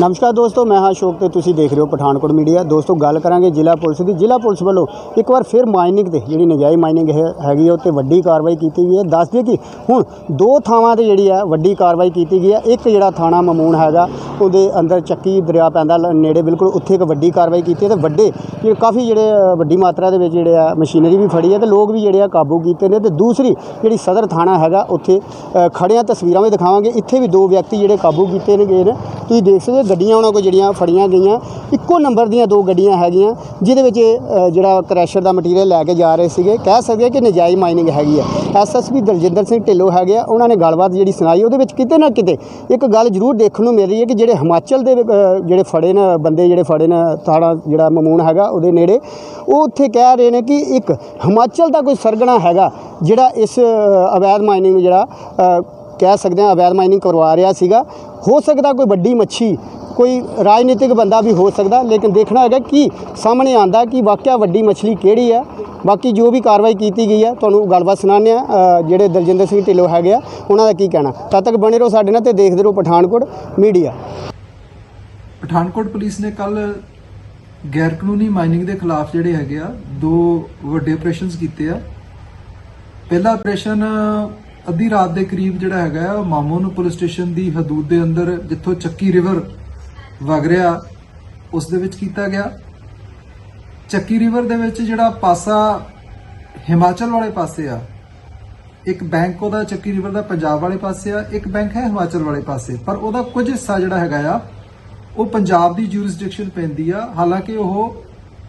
ਨਮਸਕਾਰ ਦੋਸਤੋ ਮੈਂ ਹਾਂ ਅਸ਼ੋਕ ਤੇ ਤੁਸੀਂ ਦੇਖ ਰਹੇ ਹੋ ਪਠਾਨਕੋਟ ਮੀਡੀਆ। ਦੋਸਤੋ ਗੱਲ ਕਰਾਂਗੇ ਜ਼ਿਲ੍ਹਾ ਪੁਲਿਸ ਦੀ। ਜ਼ਿਲ੍ਹਾ ਪੁਲਿਸ ਵੱਲੋਂ ਇੱਕ ਵਾਰ ਫਿਰ ਮਾਈਨਿੰਗ ਤੇ ਜਿਹੜੀ ਨਜਾਇਜ਼ ਮਾਈਨਿੰਗ ਹੈ ਹੈਗੀ ਹੈ ਉੱਤੇ ਵੱਡੀ ਕਾਰਵਾਈ ਕੀਤੀ ਗਈ ਹੈ। ਦੱਸ ਦਈਏ ਕਿ ਹੁਣ ਦੋ ਥਾਵਾਂ ਤੇ ਜਿਹੜੀ ਹੈ ਵੱਡੀ ਕਾਰਵਾਈ ਕੀਤੀ ਗਈ ਹੈ ਇੱਕ ਜਿਹੜਾ ਥਾਣਾ ਮਮੂਨ ਹੈਗਾ ਉਹਦੇ ਅੰਦਰ ਚੱਕੀ ਦਰਿਆ ਪੈਂਦਾ ਨੇੜੇ ਬਿਲਕੁਲ ਉੱਥੇ ਇੱਕ ਵੱਡੀ ਕਾਰਵਾਈ ਕੀਤੀ ਹੈ ਤੇ ਵੱਡੇ ਜਿਹੜੇ ਕਾਫੀ ਜਿਹੜੇ ਵੱਡੀ ਮਾਤਰਾ ਦੇ ਵਿੱਚ ਜਿਹੜੇ ਆ ਮਸ਼ੀਨਰੀ ਵੀ ਫੜੀ ਹੈ ਤੇ ਲੋਕ ਵੀ ਜਿਹੜੇ ਆ ਕਾਬੂ ਕੀਤੇ ਨੇ ਤੇ ਦੂਸਰੀ ਜਿਹੜੀ ਸਦਰ ਥਾਣਾ ਹੈਗਾ ਉੱਥੇ ਅ, ਖੜਿਆਂ ਤਸਵੀਰਾਂ ਵੀ ਦਿਖਾਵਾਂਗੇ। ਇੱਥੇ ਵੀ ਦੋ ਵਿਅਕਤੀ ਜਿਹੜੇ ਕਾਬੂ ਕੀਤੇ ਨੇ ਗਏ ਨੇ। ਤੁਸੀਂ ਦੇਖ ਸਕਦੇ ਹੋ ਗੱਡੀਆਂ ਉਹਨਾਂ ਕੋਲ ਜਿਹੜੀਆਂ ਫੜੀਆਂ ਗਈਆਂ, ਇੱਕੋ ਨੰਬਰ ਦੀਆਂ ਦੋ ਗੱਡੀਆਂ ਹੈਗੀਆਂ, ਜਿਹਦੇ ਵਿੱਚ ਜਿਹੜਾ ਕ੍ਰੈਸ਼ਰ ਦਾ ਮਟੀਰੀਅਲ ਲੈ ਕੇ ਜਾ ਰਹੇ ਸੀਗੇ। ਕਹਿ ਸਕਦੇ ਆ ਕਿ ਨਜਾਇਜ਼ ਮਾਈਨਿੰਗ ਹੈਗੀ ਆ। ਐਸਐਸਪੀ ਦਲਜਿੰਦਰ ਸਿੰਘ ਢਿੱਲੋਂ ਹੈਗੇ ਆ। ਉਹਨਾਂ ਨੇ ਗੱਲਬਾਤ ਜਿਹੜੀ ਸੁਣਾਈ, ਉਹਦੇ ਵਿੱਚ ਕਿਤੇ ਨਾ ਕਿਤੇ ਇੱਕ ਗੱਲ ਜ਼ਰੂਰ ਦੇਖਣ ਨੂੰ ਮਿਲ ਰਹੀ ਹੈ ਕਿ ਜਿਹੜੇ ਹਿਮਾਚਲ ਦੇ ਜਿਹੜੇ ਫੜੇ ਨੇ, ਬੰਦੇ ਜਿਹੜੇ ਫੜੇ ਨੇ, ਥਾਣਾ ਜਿਹੜਾ ਮਮੂਨ ਹੈਗਾ, ਉਹਦੇ ਨੇੜੇ, ਉਹ ਉੱਥੇ ਕਹਿ ਰਹੇ ਨੇ ਕਿ ਇੱਕ ਹਿਮਾਚਲ ਦਾ ਕੋਈ ਸਰਗਣਾ ਹੈਗਾ, ਜਿਹੜਾ ਇਸ ਅਵੈਧ ਮਾਈਨਿੰਗ ਨੂੰ ਜਿਹੜਾ ਕਹਿ ਸਕਦੇ ਹਾਂ ਅਵੈਧ ਮਾਈਨਿੰਗ ਕਰਵਾ ਰਿਹਾ ਸੀਗਾ। ਹੋ ਸਕਦਾ ਕੋਈ ਵੱਡੀ ਮੱਛੀ ਕੋਈ ਰਾਜਨੀਤਿਕ ਬੰਦਾ ਵੀ ਹੋ ਸਕਦਾ, ਲੇਕਿਨ ਦੇਖਣਾ ਹੈਗਾ ਕਿ ਸਾਹਮਣੇ ਆਂਦਾ ਕਿ ਵਾਕਿਆ ਵੱਡੀ ਮੱਛਲੀ ਕਿਹੜੀ ਹੈ ਬਾਕੀ ਜੋ ਵੀ ਕਾਰਵਾਈ ਕੀਤੀ ਗਈ ਹੈ ਤੁਹਾਨੂੰ ਗੱਲਬਾਤ ਸੁਣਾਉਂਦੇ ਆ ਜਿਹੜੇ ਦਲਜਿੰਦਰ ਸਿੰਘ ਢਿੱਲੋਂ ਹੈਗੇ ਆ, ਉਹਨਾਂ ਦਾ ਕੀ ਕਹਿਣਾ। ਤਦ ਤੱਕ ਬਣੇ ਰਹੋ ਸਾਡੇ ਨਾਲ ਤੇ ਦੇਖਦੇ ਰਹੋ ਪਠਾਨਕੋਟ ਮੀਡੀਆ। ਪਠਾਨਕੋਟ ਪੁਲਿਸ ਨੇ ਕੱਲ ਗੈਰ ਕਾਨੂੰਨੀ ਮਾਈਨਿੰਗ ਦੇ ਖਿਲਾਫ ਜਿਹੜੇ ਹੈਗੇ ਆ, ਦੋ ਵੱਡੇ ਆਪਰੇਸ਼ਨਸ ਕੀਤੇ ਆ। ਪਹਿਲਾ ਆਪਰੇਸ਼ਨ ਅੱਧੀ ਰਾਤ ਦੇ ਕਰੀਬ ਜਿਹੜਾ ਹੈਗਾ ਆ, ਮਾਮੂਨ ਪੁਲਿਸ ਸਟੇਸ਼ਨ ਦੀ ਹਦੂਦ ਦੇ ਅੰਦਰ, ਜਿੱਥੋਂ ਚੱਕੀ ਰਿਵਰ ਵਗ ਰਿਹਾ, ਉਸ ਦੇ ਵਿੱਚ ਕੀਤਾ ਗਿਆ। ਚੱਕੀ ਰਿਵਰ ਦੇ ਵਿੱਚ ਜਿਹੜਾ ਪਾਸਾ ਹਿਮਾਚਲ ਵਾਲੇ ਪਾਸੇ ਆ, ਇੱਕ ਬੈਂਕ ਉਹਦਾ ਚੱਕੀ ਰਿਵਰ ਦਾ ਪੰਜਾਬ ਵਾਲੇ ਪਾਸੇ ਆ, ਇੱਕ ਬੈਂਕ ਹੈ ਹਿਮਾਚਲ ਵਾਲੇ ਪਾਸੇ, ਪਰ ਉਹਦਾ ਕੁਝ ਹਿੱਸਾ ਜਿਹੜਾ ਹੈਗਾ ਆ, ਉਹ ਪੰਜਾਬ ਦੀ ਜੂਰਿਸਡਿਕਸ਼ਨ ਪੈਂਦੀ ਆ। ਹਾਲਾਂਕਿ ਉਹ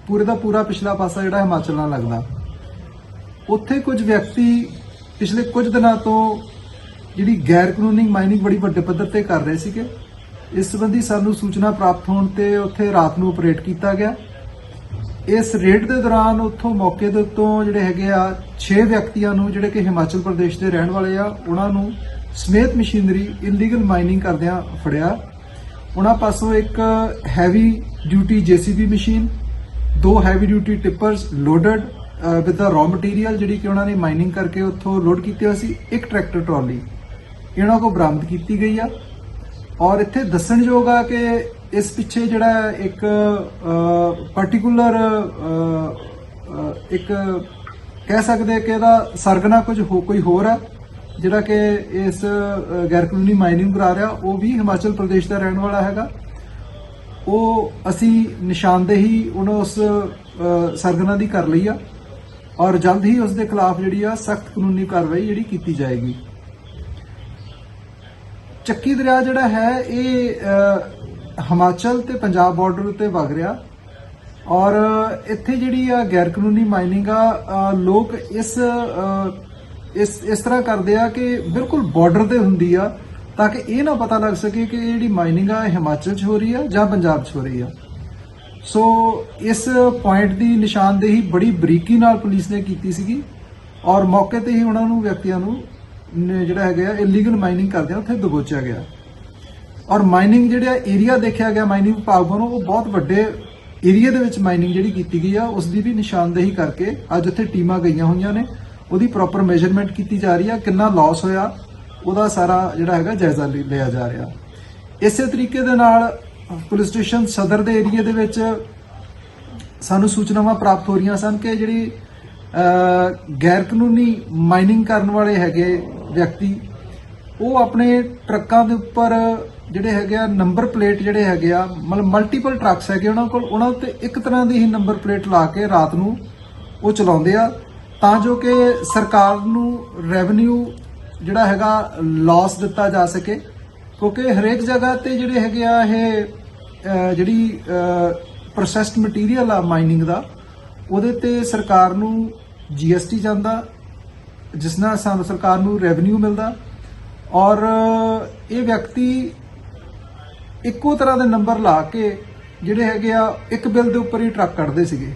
ਪੂਰੇ ਦਾ ਪੂਰਾ ਪਿਛਲਾ ਪਾਸਾ ਜਿਹੜਾ ਹਿਮਾਚਲ ਨਾਲ ਲੱਗਦਾ। ਉੱਥੇ ਕੁਝ ਵਿਅਕਤੀ ਪਿਛਲੇ ਕੁਝ ਦਿਨਾਂ ਤੋਂ ਜਿਹੜੀ ਗੈਰ ਕਾਨੂੰਨੀ ਮਾਈਨਿੰਗ ਬੜੀ ਵੱਡੇ ਪੱਧਰ ਤੇ ਕਰ ਰਹੇ ਸੀਗੇ। ਇਸ ਸੰਬੰਧੀ ਸਾਨੂੰ ਸੂਚਨਾ ਪ੍ਰਾਪਤ ਹੋਣ ਤੇ ਉੱਥੇ ਰਾਤ ਨੂੰ ਆਪਰੇਟ ਕੀਤਾ ਗਿਆ। ਇਸ ਰੇਡ ਦੇ ਦੌਰਾਨ ਉੱਥੋਂ ਮੌਕੇ ਦੇ ਉੱਤੋਂ ਜਿਹੜੇ ਹੈਗੇ ਆ 6 ਵਿਅਕਤੀਆਂ ਨੂੰ ਜਿਹੜੇ ਕਿ ਹਿਮਾਚਲ ਪ੍ਰਦੇਸ਼ ਦੇ ਰਹਿਣ ਵਾਲੇ ਆ, ਉਹਨਾਂ ਨੂੰ ਸਮੇਤ ਮਸ਼ੀਨਰੀ ਇਲੀਗਲ ਮਾਈਨਿੰਗ ਕਰਦਿਆਂ ਫੜਿਆ। ਉਹਨਾਂ ਪਾਸੋਂ ਇੱਕ ਹੈਵੀ ਡਿਊਟੀ ਜੀਸੀਬੀ ਮਸ਼ੀਨ, ਦੋ heavy duty tippers loaded with the raw material ਜਿਹੜੀ ਕਿ ਉਹਨਾਂ ਨੇ ਮਾਈਨਿੰਗ ਕਰਕੇ ਉੱਥੋਂ ਲੋਡ ਕੀਤੀ ਹੋਈ ਸੀ, ਇੱਕ ਟਰੈਕਟਰ ਟਰਾਲੀ ਇਹਨਾਂ ਕੋ ਬਰਾਮਦ ਕੀਤੀ ਗਈ ਆ। ਔਰ ਇੱਥੇ ਦੱਸਣਯੋਗ ਆ ਕਿ ਇਸ ਪਿੱਛੇ ਜਿਹੜਾ ਇੱਕ ਪਾਰਟੀਕੂਲਰ ਇੱਕ ਕਹਿ ਸਕਦੇ ਕਿ ਇਹਦਾ ਸਰਗਨਾ ਕੁਝ ਹੋ ਕੋਈ ਹੋਰ ਆ ਜਿਹੜਾ ਕਿ ਇਸ ਅ, ਗੈਰ ਕਾਨੂੰਨੀ ਮਾਈਨਿੰਗ ਕਰਾ ਰਿਹਾ ਉਹ ਵੀ ਹਿਮਾਚਲ ਪ੍ਰਦੇਸ਼ ਦਾ ਰਹਿਣ ਵਾਲਾ ਹੈਗਾ। ਉਹ ਅਸੀਂ ਨਿਸ਼ਾਨਦੇਹੀ ਉਹਨਾਂ ਉਸ ਅ, ਸਰਗਨਾ ਦੀ ਕਰ ਲਈ ਆ ਔਰ ਜਲਦ ਹੀ ਉਸ ਦੇ ਖਿਲਾਫ ਜਿਹੜੀ ਆ ਸਖਤ ਕਾਨੂੰਨੀ ਕਾਰਵਾਈ ਜਿਹੜੀ ਕੀਤੀ ਜਾਏਗੀ। ਚੱਕੀ ਦਰਿਆ ਜਿਹੜਾ ਹੈ, ਇਹ ਹਿਮਾਚਲ ਤੇ ਪੰਜਾਬ ਬਾਰਡਰ ਉੱਤੇ ਵਗ ਰਿਹਾ। ਔਰ, ਇੱਥੇ ਜਿਹੜੀ ਆ ਗੈਰ ਕਾਨੂੰਨੀ ਮਾਈਨਿੰਗ ਆ ਲੋਕ ਇਸ ਇਸ ਇਸ ਤਰ੍ਹਾਂ ਕਰਦੇ ਆ ਕਿ ਬਿਲਕੁਲ ਬਾਰਡਰ ਤੇ ਹੁੰਦੀ ਆ, ਤਾਂ ਕਿ ਇਹ ਨਾ ਪਤਾ ਲੱਗ ਸਕੇ ਕਿ ਇਹ ਜਿਹੜੀ ਮਾਈਨਿੰਗ ਆ ਹਿਮਾਚਲ 'ਚ ਹੋ ਰਹੀ ਆ ਜਾਂ ਪੰਜਾਬ 'ਚ ਹੋ ਰਹੀ ਆ। ਸੋ, ਇਸ ਪੁਆਇੰਟ ਦੀ ਨਿਸ਼ਾਨਦੇਹੀ ਬੜੀ ਬਰੀਕੀ ਨਾਲ ਪੁਲਿਸ ਨੇ ਕੀਤੀ ਸੀਗੀ। ਔਰ ਮੌਕੇ ਤੇ ਹੀ ਉਹਨਾਂ ਨੂੰ ਵਿਅਕਤੀਆਂ ਨੂੰ ਨੇ ਜਿਹੜਾ ਹੈਗਾ ਇਲੀਗਲ ਮਾਈਨਿੰਗ ਕਰਦੇ ਉੱਥੇ ਦਬੋਚਿਆ ਗਿਆ। ਔਰ ਮਾਈਨਿੰਗ ਜਿਹੜਾ ਏਰੀਆ ਦੇਖਿਆ ਗਿਆ ਮਾਈਨਿੰਗ ਵਿਭਾਗ ਵੱਲੋਂ, ਉਹ ਬਹੁਤ ਵੱਡੇ ਏਰੀਆ ਦੇ ਵਿੱਚ ਮਾਈਨਿੰਗ ਜਿਹੜੀ ਕੀਤੀ ਗਈ ਆ ਉਸ ਦੀ ਵੀ ਨਿਸ਼ਾਨਦੇਹੀ ਕਰਕੇ ਅੱਜ ਉੱਥੇ ਟੀਮਾਂ ਗਈਆਂ ਹੋਈਆਂ ਨੇ। ਉਹਦੀ ਪ੍ਰੋਪਰ ਮੈਜ਼ਰਮੈਂਟ ਕੀਤੀ ਜਾ ਰਹੀ ਆ, ਕਿੰਨਾ ਲਾਸ ਹੋਇਆ, ਉਹਦਾ ਸਾਰਾ ਜਿਹੜਾ ਹੈਗਾ, ਜਾਇਜ਼ਾ ਲਿ- ਲਿਆ ਜਾ ਰਿਹਾ। ਇਸੇ ਤਰੀਕੇ ਦੇ ਨਾਲ ਪੁਲਿਸ ਸਟੇਸ਼ਨ ਸਦਰ ਦੇ ਏਰੀਆ ਦੇ ਵਿੱਚ ਸਾਨੂੰ ਸੂਚਨਾਵਾਂ ਪ੍ਰਾਪਤ ਹੋ ਰਹੀਆਂ ਸਨ ਕਿ ਜਿਹੜੀ ਗੈਰ ਕਾਨੂੰਨੀ ਮਾਈਨਿੰਗ ਕਰਨ ਵਾਲੇ ਹੈਗੇ ਵਿਅਕਤੀ, ਉਹ ਆਪਣੇ ਟਰੱਕਾਂ ਦੇ ਉੱਪਰ ਜਿਹੜੇ ਹੈਗੇ ਆ ਨੰਬਰ ਪਲੇਟ ਜਿਹੜੇ ਹੈਗੇ ਆ, ਮਤਲਬ ਮਲਟੀਪਲ ਟਰੱਕਸ ਹੈਗੇ ਉਹਨਾਂ ਕੋਲ, ਉਹਨਾਂ ਉੱਤੇ ਇੱਕ ਤਰ੍ਹਾਂ ਦੀ ਹੀ ਨੰਬਰ ਪਲੇਟ ਲਾ ਕੇ ਰਾਤ ਨੂੰ ਉਹ ਚਲਾਉਂਦੇ ਆ। ਤਾਂ ਜੋ ਕਿ ਸਰਕਾਰ ਨੂੰ ਰੈਵਨਿਊ ਜਿਹੜਾ ਹੈਗਾ ਲਾਸ ਦਿੱਤਾ ਜਾ ਸਕੇ, ਕਿਉਂਕਿ ਹਰੇਕ ਜਗ੍ਹਾ ਤੇ ਜਿਹੜੇ ਹੈਗੇ ਆ ਇਹ ਜਿਹੜੀ ਪ੍ਰੋਸੈਸਡ ਮਟੀਰੀਅਲ ਆ ਮਾਈਨਿੰਗ ਦਾ, ਉਹਦੇ ਤੇ ਸਰਕਾਰ ਨੂੰ ਜੀਐਸਟੀ ਜਾਂਦਾ ਜਿਸ ਨਾਲ ਸਾਨੂੰ ਸਰਕਾਰ ਨੂੰ ਰੈਵਨਿਊ ਮਿਲਦਾ। ਔਰ ਇਹ ਵਿਅਕਤੀ ਇੱਕੋ ਤਰ੍ਹਾਂ ਦੇ ਨੰਬਰ ਲਾ ਕੇ ਜਿਹੜੇ ਹੈਗੇ ਆ, ਇੱਕ ਬਿੱਲ ਦੇ ਉੱਪਰ ਹੀ ਟਰੱਕ ਕੱਢਦੇ ਸੀਗੇ।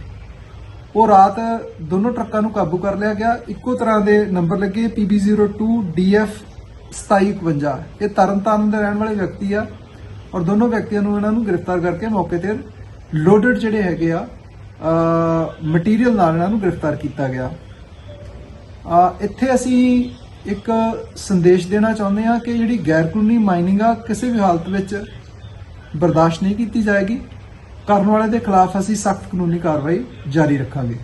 ਉਹ ਰਾਤ ਦੋਨੋਂ ਟਰੱਕਾਂ ਨੂੰ ਕਾਬੂ ਕਰ ਲਿਆ ਗਿਆ। ਇੱਕੋ ਤਰ੍ਹਾਂ ਦੇ ਨੰਬਰ ਲੱਗੇ। PB02 DF 2751 ਇਹ ਤਰਨਤਾਰਨ ਦੇ ਰਹਿਣ ਵਾਲੇ ਵਿਅਕਤੀ ਆ। ਔਰ ਦੋਨੋਂ ਵਿਅਕਤੀਆਂ ਨੂੰ ਇਹਨਾਂ ਨੂੰ ਗ੍ਰਿਫਤਾਰ ਕਰਕੇ ਮੌਕੇ ਤੇ ਲੋਡਡ ਜਿਹੜੇ ਹੈਗੇ ਆ ਮਟੀਰੀਅਲ ਨਾਲ ਇਹਨਾਂ ਨੂੰ ਗ੍ਰਿਫਤਾਰ ਕੀਤਾ ਗਿਆ। ਇੱਥੇ ਅਸੀਂ ਇੱਕ ਸੰਦੇਸ਼ ਦੇਣਾ ਚਾਹੁੰਦੇ ਹਾਂ ਕਿ ਜਿਹੜੀ ਗੈਰ ਕਾਨੂੰਨੀ ਮਾਈਨਿੰਗ ਆ, ਕਿਸੇ ਵੀ ਹਾਲਤ ਵਿੱਚ ਬਰਦਾਸ਼ਤ ਨਹੀਂ ਕੀਤੀ ਜਾਏਗੀ। ਕਰਨ ਵਾਲੇ ਦੇ ਖਿਲਾਫ ਅਸੀਂ ਸਖਤ ਕਾਨੂੰਨੀ ਕਾਰਵਾਈ ਜਾਰੀ ਰੱਖਾਂਗੇ।